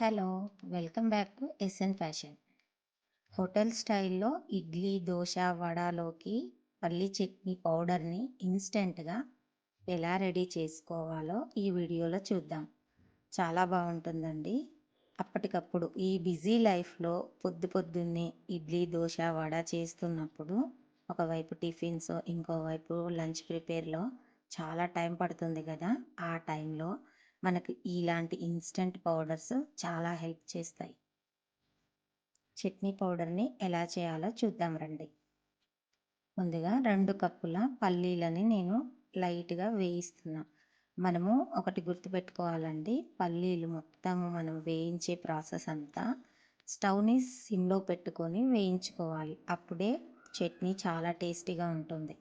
Hello welcome back to SN fashion. Hotel స్టైల్లో ఇడ్లీ దోశ వడలోకి పల్లి చట్నీ పౌడర్ని ఇన్స్టెంట్గా ఎలా రెడీ చేసుకోవాలో ఈ వీడియోలో చూద్దాం. చాలా బాగుంటుందండి. అప్పటికప్పుడు ఈ బిజీ లైఫ్లో పొద్దు పొద్దున్నే ఇడ్లీ దోశ వడ చేస్తున్నప్పుడు ఒకవైపు టిఫిన్స్ ఇంకోవైపు లంచ్ ప్రిపేర్లో చాలా టైం పడుతుంది కదా. ఆ టైంలో మనకు ఇలాంటి ఇన్స్టెంట్ పౌడర్స్ చాలా హెల్ప్ చేస్తాయి. చట్నీ పౌడర్ని ఎలా చేయాలో చూద్దాం రండి. ముందుగా రెండు కప్పుల పల్లీలని నేను లైట్గా వేయిస్తున్నా. మనము ఒకటి గుర్తుపెట్టుకోవాలండి పల్లీలు మొత్తం మనం వేయించే ప్రాసెస్ అంతా స్టవ్ని సిమ్లో పెట్టుకొని వేయించుకోవాలి. అప్పుడే చట్నీ చాలా టేస్టీగా ఉంటుంది.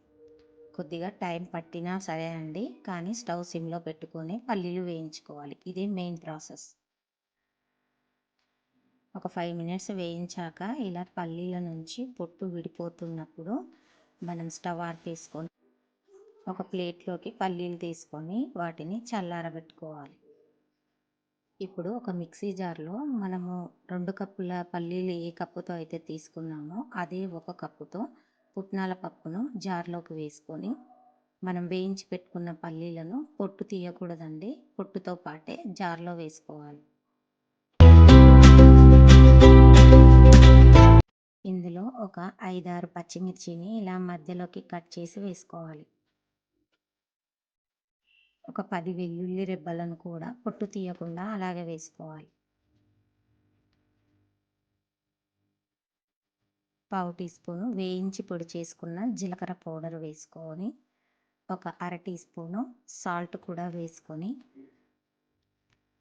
కొద్దిగా టైం పట్టినా సరే అండి కానీ స్టవ్ సిమ్లో పెట్టుకొని పల్లీలు వేయించుకోవాలి. ఇది మెయిన్ ప్రాసెస్. ఒక ఫైవ్ మినిట్స్ వేయించాక ఇలా పల్లీల నుంచి పొట్టు విడిపోతున్నప్పుడు మనం స్టవ్ ఆర్పేసుకొని ఒక ప్లేట్లోకి పల్లీలు తీసుకొని వాటిని చల్లారబెట్టుకోవాలి. ఇప్పుడు ఒక మిక్సీ జార్లో మనము రెండు కప్పుల పల్లీలు ఏ కప్పుతో అయితే తీసుకున్నామో అదే ఒక కప్పుతో పుట్నాల పప్పును జార్లోకి వేసుకొని మనం వేయించి పెట్టుకున్న పల్లీలను పొట్టు తీయకూడదండి. పొట్టుతో పాటే జార్లో వేసుకోవాలి. ఇందులో ఒక ఐదారు పచ్చిమిర్చిని ఇలా మధ్యలోకి కట్ చేసి వేసుకోవాలి. ఒక పది వెల్లుల్లి రెబ్బలను కూడా పొట్టు తీయకుండా అలాగే వేసుకోవాలి. పావు టీ స్పూను వేయించి పొడి చేసుకున్న జీలకర్ర పౌడర్ వేసుకొని ఒక అర టీ స్పూను సాల్ట్ కూడా వేసుకొని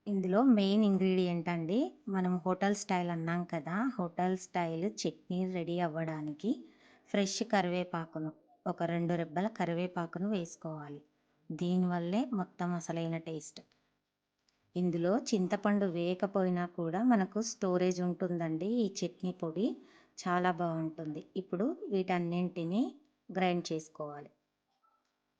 ఇందులో మెయిన్ ఇంగ్రీడియంట్ అండి మనం హోటల్ స్టైల్ అన్నాం కదా హోటల్ స్టైల్ చట్నీ రెడీ అవ్వడానికి ఫ్రెష్ కరివేపాకును ఒక రెండు రెబ్బల కరివేపాకును వేసుకోవాలి. దీనివల్లే మొత్తం అసలైన టేస్ట్. ఇందులో చింతపండు వేయకపోయినా కూడా మనకు స్టోరేజ్ ఉంటుందండి ఈ చట్నీ పొడి. చాలా బాగుంటుంది. ఇప్పుడు వీటన్నింటినీ గ్రైండ్ చేసుకోవాలి.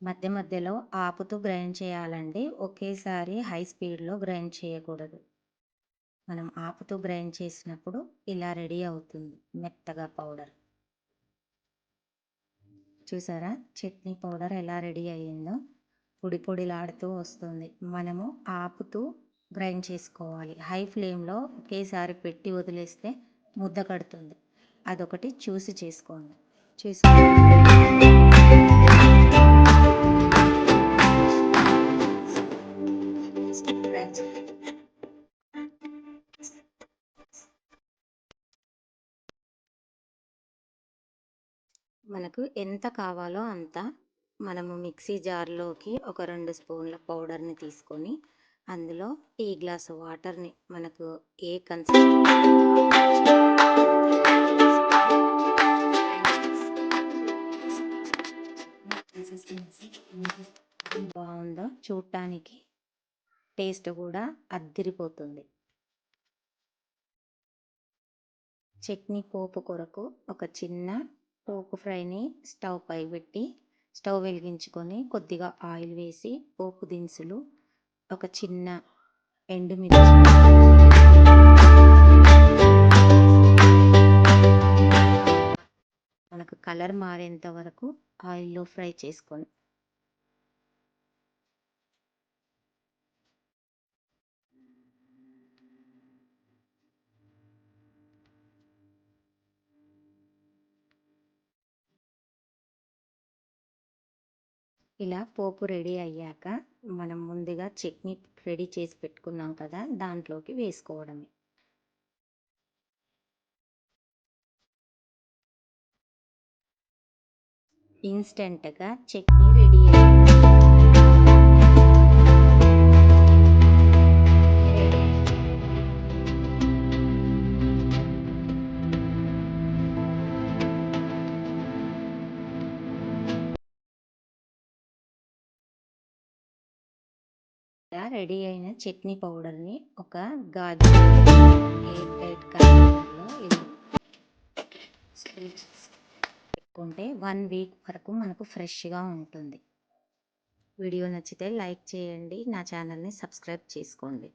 మధ్య మధ్యలో ఆపుతూ గ్రైండ్ చేయాలండి. ఒకేసారి హై స్పీడ్లో గ్రైండ్ చేయకూడదు. మనం ఆపుతూ గ్రైండ్ చేసినప్పుడు ఇలా రెడీ అవుతుంది మెత్తగా పౌడర్. చూసారా? చట్నీ పౌడర్ ఎలా రెడీ అయ్యిందో పొడి పొడిలాడుతూ వస్తుంది. మనము ఆపుతూ గ్రైండ్ చేసుకోవాలి. హై ఫ్లేమ్లో ఒకేసారి పెట్టి వదిలేస్తే ముద్ద కడుతుంది. అదొకటి చూసి చేసుకోండి. చూసుకోండి మనకు ఎంత కావాలో అంత మనము మిక్సీ జార్లోకి ఒక రెండు స్పూన్ల పౌడర్ని తీసుకొని అందులో టీ గ్లాసు వాటర్ని మనకు ఏ కన్సిస్టెన్సీ బాగుందో చూడటానికి టేస్ట్ కూడా అద్దిరిపోతుంది. చట్నీ పోపు కొరకు ఒక చిన్న పోపు ఫ్రైని స్టవ్ పై పెట్టి స్టవ్ వెలిగించుకొని కొద్దిగా ఆయిల్ వేసి పోపు దినుసులు ఒక చిన్న ఎండుమిర్చి కలర్ మారేంత వరకు ఆయిల్లో ఫ్రై చేసుకొని ఇలా పోపు రెడీ అయ్యాక మనం ముందుగా చట్నీ రెడీ చేసి పెట్టుకున్నాం కదా దాంట్లోకి వేసుకోవడమే. ఇన్స్టెంట్గా చట్నీ రెడీ రెడీ అయిన చట్నీ పౌడర్ని ఒక గాజు ఎయిర్ టైట్ కంటైనర్లో ఇలా పెట్టుకుంటే వన్ వీక్ వరకు మనకు ఫ్రెష్గా ఉంటుంది. వీడియో నచ్చితే లైక్ చేయండి. నా ఛానల్ని సబ్స్క్రైబ్ చేసుకోండి.